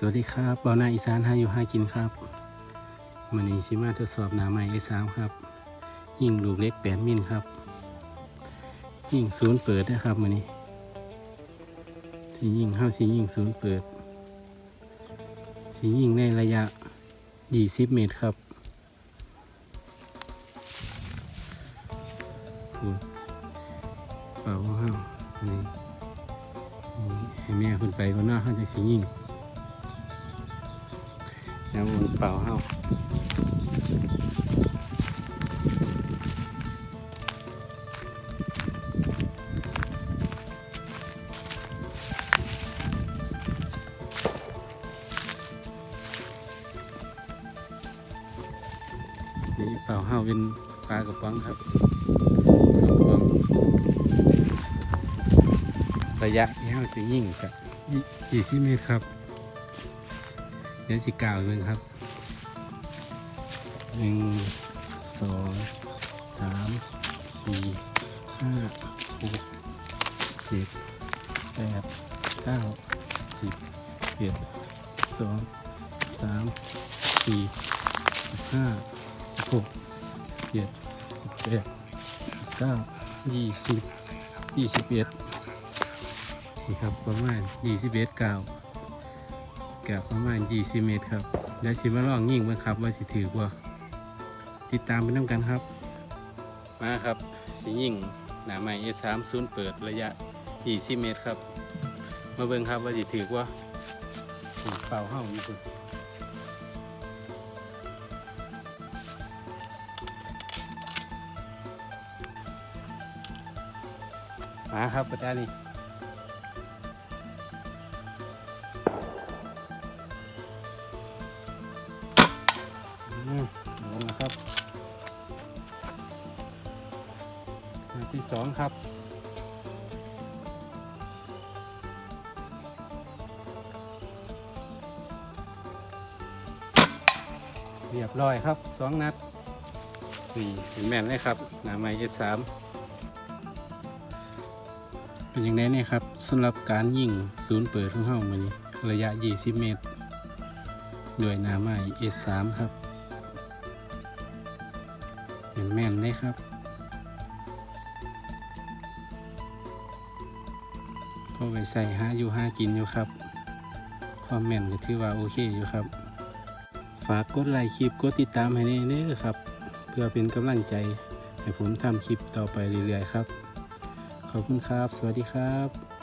สวัสดีครับบอนาอีสานห้าอยู่ห้ากินครับมันนี้ชิมาทดสอบหนาใหม่ไอสามครับ ยิ่งลูกเล็กแปดมิลครับ ยิ่งศูนย์เปิดนะครับมันนี้สียิ่งห้าสียิ่งศูนย์เปิด สียิ่งในระยะยี่สิบเมตรครับเป่าห้านี่นี่ให้แม่ขึ้นไปก็น่าห้าจากสียิ่ง น้ำมันเปล่าเฮานี่เปล่าเฮาเป็นปลากระป๋องครับสองป๋องระยะที่เฮาจะยิ่งกับยี่สิบเมตรครับ เดี๋ยวสิกล่าวเลยครับหนึ่งสองสามสี่ห้าหกเจ็ดแปดเก้าสิบเอ็ดสิบสองสามสี่สิบห้าสิบหกสิบเจ็ดสิบแปดสิบเก้ายี่สิบยี่สิบเอ็ดนี่ครับประมาณยี่สิบเอ็ดเก้า กับประมาณ20เมตรครับเดี๋ยวสิมาลองยิงเบ้างครับว่าสิถือว่าติดตามไปน้ำกันครับ มาครับสิยิงหนาใหม่ S30 เปิดระยะ 20 เมตรครับ มาเบิ่งครับว่าสิถือว่าเป่าห่าอยู่คุณมาครับประจานี่ อืมโดนนะครับที่สองครับเรียบร้อยครับสองนัดนี่เห็นแม่นเลยครับหนาไม้เอสามเป็นอย่างไรเนี่ยครับสำหรับการยิงศูนย์เปิดของเฮ้ามันนี้ระยะ 20 เมตร ด้วยหนาไม้ S3 ครับ แม่นแม่นๆเลยครับ ก็ไปใส่หาอยู่หากินอยู่ครับ ความแม่นก็ถือว่าโอเคอยู่ครับ ฝากกดไลค์คลิปกดติดตามให้แน่เด้อครับ เพื่อเป็นกำลังใจ ให้ผมทำคลิปต่อไปเรื่อยๆครับ ขอบคุณครับ สวัสดีครับ